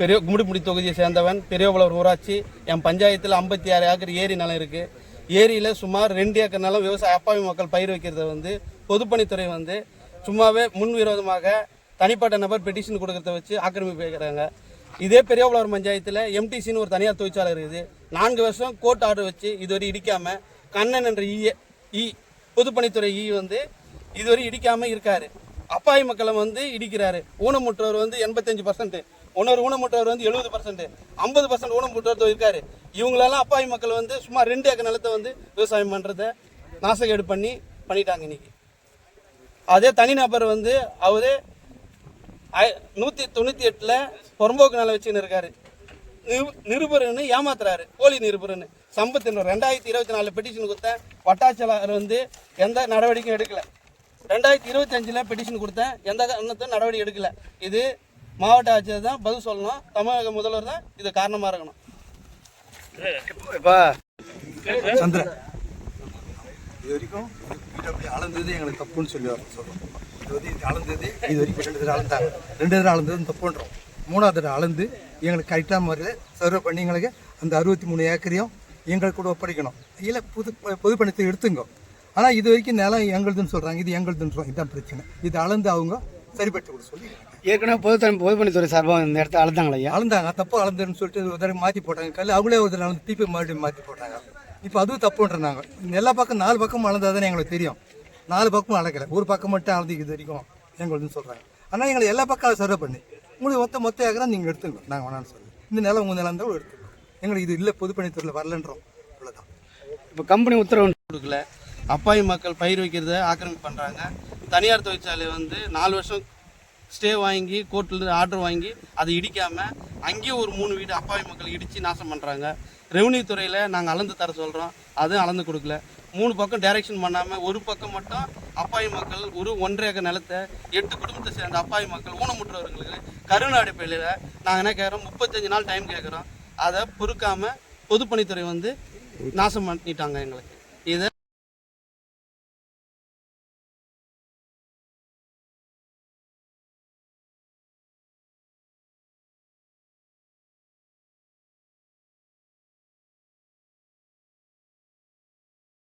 பெரிய கும்மிடிமுடி தொகுதியை சேர்ந்தவன் பெரியவளவர் ஊராட்சி என் பஞ்சாயத்தில் ஐம்பத்தி ஆறு ஏக்கர் ஏரி நிலம் இருக்குது ஏரியில் சுமார் ரெண்டு ஏக்கர் நிலம் விவசாய அப்பாவி மக்கள் பயிர் வைக்கிறத வந்து பொதுப்பணித்துறை வந்து சும்மாவே முன்விரோதமாக தனிப்பட்ட நபர் பெட்டிஷன் கொடுக்கறத வச்சு ஆக்கிரமிப்பு வைக்கிறாங்க இதே பெரியவளவர் பஞ்சாயத்தில் எம்டிசின்னு ஒரு தனியார் தொழிற்சாலை இருக்குது. நான்கு வருஷம் கோர்ட் ஆர்டர் வச்சு இதுவரை இடிக்காமல் கண்ணன் என்ற ஈ இ e, பொதுப்பணித்துறை இ வந்து இதுவரை இடிக்காமல் இருக்காரு. அப்பாவி மக்களை வந்து இடிக்கிறாரு. ஊனமுற்றவர் வந்து எண்பத்தஞ்சு பர்சன்ட் இன்னொரு ஊனமுற்றவர் வந்து எழுபது பர்சன்ட் ஐம்பது பர்சன்ட் ஊனமுற்றவர் இருக்காரு. இவங்களெல்லாம் அப்பாவி மக்கள் வந்து சும்மா ரெண்டு ஏக்கர் நிலத்தை வந்து விவசாயம் பண்ணுறத நாசகேடு பண்ணி பண்ணிட்டாங்க இன்னைக்கு. அதே தனிநபர் வந்து அவரு நூற்றி நூத்தி தொண்ணூத்தி எட்டுல நிலம் வச்சுன்னு இருக்காரு. நிருபர்னு ஏமாத்துறாரு போலி நிருபர்னு சம்பத்தினர் ரெண்டாயிரத்தி இருபத்தி நாலு பெட்டிஷன் கொடுத்த வட்டாட்சியாளர் வந்து எந்த நடவடிக்கையும் எடுக்கலை. ரெண்டாயிரத்தி இருபத்தஞ்சில் பெட்டிஷன் கொடுத்தேன். எந்த காரணத்தையும் நடவடிக்கை எடுக்கல. இது மாவட்ட ஆட்சியர் தான் பதில் சொல்லணும். தமிழக முதல்வர் தான் இது காரணமாக இருக்கணும். இப்போ சந்திரன். இது வரைக்கும் அளந்தது எங்களுக்கு தப்புன்னு சொல்லி வர சொல்கிறோம் இது வந்து அளந்தது இது வரைக்கும் ரெண்டு தடவை அளந்தாங்க ரெண்டு தடவை அளந்தது தப்புன்றோம். மூணாவது தடவை அளந்து எங்களுக்கு கரெக்டான முறையில் சர்வே பண்ணி எங்களுக்கு அந்த அறுபத்தி மூணு ஏக்கரையும் எங்களுக்கு கூட ஒப்படைக்கணும். இல்லை புது பொதுப்பணித்தை எடுத்துங்க. ஆனால் இது வரைக்கும் நிலம் எங்களுதுன்னு சொல்கிறாங்க இது எங்களுதுன்னு இதுதான் பிரச்சனை. இது அளந்து அவங்க சரிபட்டு கூட சொல்லி ஏற்கனவே பொது பொதுப்பணித்துறை சார்பாக இந்த இடத்த அழுதாங்களா ஐயா? அளந்தாங்க. தப்பு அளந்துன்னு சொல்லிட்டு ஒரு தடவை மாற்றி போட்டாங்க. கல் அவங்களே ஒரு தடவை திருப்பி மறுபடியும் மாற்றி போட்டாங்க. இப்போ அதுவும் தப்புன்றாங்க எல்லா பக்கம் நாலு பக்கம் அளந்தா தானே எங்களுக்கு தெரியும். நாலு பக்கம் அளக்கல. ஒரு பக்கம் மட்டும் அளந்து இது வரைக்கும் எங்களுதுன்னு சொல்கிறாங்க ஆனால் எங்களை எல்லா பக்கம் சர்வே பண்ணி உங்களுக்கு மொத்த மொத்த ஏக்கரா நீங்கள் எடுத்துங்க நாங்கள் வேணாம்னு சொல்லி. இந்த நிலம் உங்கள் நிலம் தான் எடுத்துக்கோங்க எங்களுக்கு இது இல்லை பொதுப்பணித்துறையில் வரலன்றோம். அவ்வளோதான் இப்போ கம்பெனி உத்தரவு கொடுக்கல. அப்பாவி மக்கள் பயிர் வைக்கிறத ஆக்கிரமிப்பு பண்ணுறாங்க தனியார் தொழிற்சாலை வந்து நாலு வருஷம் ஸ்டே வாங்கி கோர்ட்டில் ஆர்டர் வாங்கி அதை இடிக்காமல் அங்கேயும் ஒரு மூணு வீடு அப்பாவி மக்கள் இடித்து நாசம் பண்ணுறாங்க ரெவன்யூ துறையில் நாங்கள் அளந்து தர சொல்கிறோம் அதுவும் அளந்து கொடுக்கல. மூணு பக்கம் டைரக்ஷன் பண்ணாமல் ஒரு பக்கம் மட்டும் அப்பாவி மக்கள் ஒரு ஒன்றரை ஏக்கர் நிலத்தை எட்டு குடும்பத்தை சேர்ந்த அப்பாவி மக்கள் ஊனமுற்றவர்களுக்கு கருணாடி அடிப்படையில் நாங்கள் என்ன கேட்குறோம் முப்பத்தஞ்சு நாள் டைம் கேட்குறோம் அதை பொறுக்காமல் பொதுப்பணித்துறை வந்து நாசம் பண்ணிட்டாங்க எங்களுக்கு. இதை